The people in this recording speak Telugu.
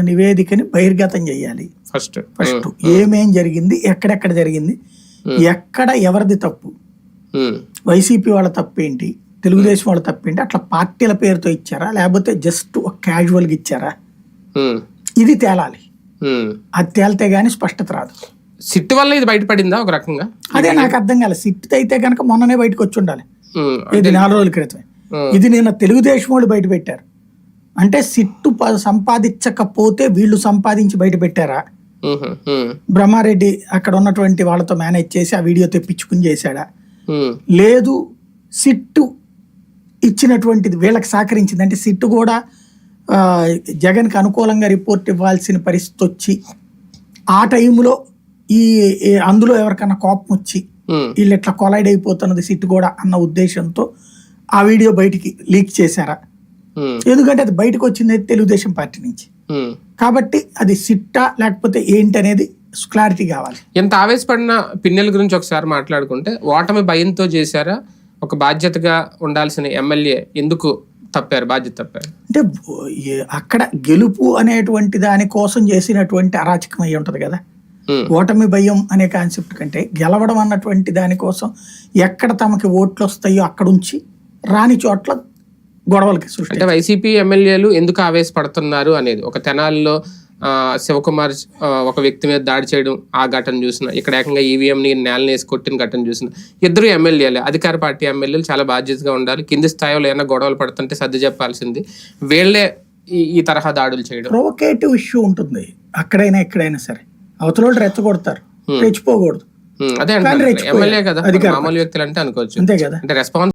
నివేదికని బహిర్గతం చేయాలి. ఫస్ట్. ఫస్ట్. ఏమేం జరిగింది ఎక్కడెక్కడ జరిగింది ఎక్కడ ఎవరిది తప్పు వైసీపీ వాళ్ళ తప్పేంటి తెలుగుదేశం వాళ్ళ తప్పేంటి అట్లా పార్టీల పేరుతో ఇచ్చారా లేకపోతే జస్ట్ ఒక క్యాజువల్గా ఇచ్చారా? ఇది తేలాలి. అది తేలితే గానీ స్పష్టత రాదు. సిట్ వల్ల ఇది బయటపడిందా ఒక రకంగా? అదే నాకు అర్థం కాలేదు సిట్ అయితే కనుక మొన్ననే బయటకు వచ్చి ఉండాలి. ఇది నాలుగు రోజుల క్రితమే. ఇది నిన్న తెలుగుదేశం వాళ్ళు బయట పెట్టారు. అంటే సిట్టు సంపాదించకపోతే వీళ్ళు సంపాదించి బయట పెట్టారా? బ్రహ్మారెడ్డి అక్కడ ఉన్నటువంటి వాళ్ళతో మేనేజ్ చేసి ఆ వీడియో తెప్పించుకుని చేశాడా? లేదు సిట్టు ఇచ్చినటువంటిది వీళ్ళకి సహకరించింది. అంటే సిట్టు కూడా జగన్కి అనుకూలంగా రిపోర్ట్ ఇవ్వాల్సిన పరిస్థితి వచ్చి ఆ టైంలో ఈ అందులో ఎవరికన్నా కోపం వచ్చి వీళ్ళు ఇట్లా కొలైడ్ అయిపోతున్నది సిట్ కూడా అన్న ఉద్దేశంతో ఆ వీడియో బయటికి లీక్ చేశారా? ఎందుకంటే అది బయటకు వచ్చింది తెలుగుదేశం పార్టీ నుంచి. ఉమ్. కాబట్టి అది సిట్టా లేకపోతే ఏంటి అనేది క్లారిటీ కావాలి. ఎంత ఆవేశపడిన పిన్నెల గురించి ఒకసారి మాట్లాడుకుంటే ఓటమి భయంతో చేశారా? ఒక బాధ్యతగా ఉండాల్సిన ఎమ్మెల్యే ఎందుకు తప్పారు? బాధ్యత తప్పారు. అంటే అక్కడ గెలుపు అనేటువంటి దాని కోసం చేసినటువంటి అరాచకం అయి ఉంటది కదా. ఉమ్, ఓటమి భయం అనే కాన్సెప్ట్ కంటే గెలవడం అన్నటువంటి దానికోసం ఎక్కడ తమకి ఓట్లు వస్తాయో అక్కడ ఉంచి రాని చోట్ల గొడవలకి అంటే వైసీపీ ఎమ్మెల్యేలు ఎందుకు ఆవేశపడుతున్నారు అనేది. ఒక తెనాలిలో శివకుమార్ ఒక వ్యక్తి మీద దాడి చేయడం ఆ ఘటన చూసిన ఇక్కడ ఏకంగా ఈవీఎం ని నేలని వేసి కొట్టిన ఘటన చూసిన ఇద్దరు ఎమ్మెల్యేలే. అధికార పార్టీ ఎమ్మెల్యేలు చాలా బాధ్యతగా ఉండాలి. కింది స్థాయిలో ఏమైనా గొడవలు పడుతుంటే సర్ది చెప్పాల్సింది. వీళ్ళే ఈ తరహా దాడులు చేయడం. ప్రొవకేటివ్ ఇష్యూ ఉంటుంది. అక్కడైనా ఎక్కడైనా సరే. అవతల రెచ్చగొడతారు. రెచ్చిపోకూడదు. అదే. ఎమ్మెల్యే కదా. మామూలు వ్యక్తులు అంటే అనుకోవచ్చు. అంతే కదా. అంటే రెస్పాన్స్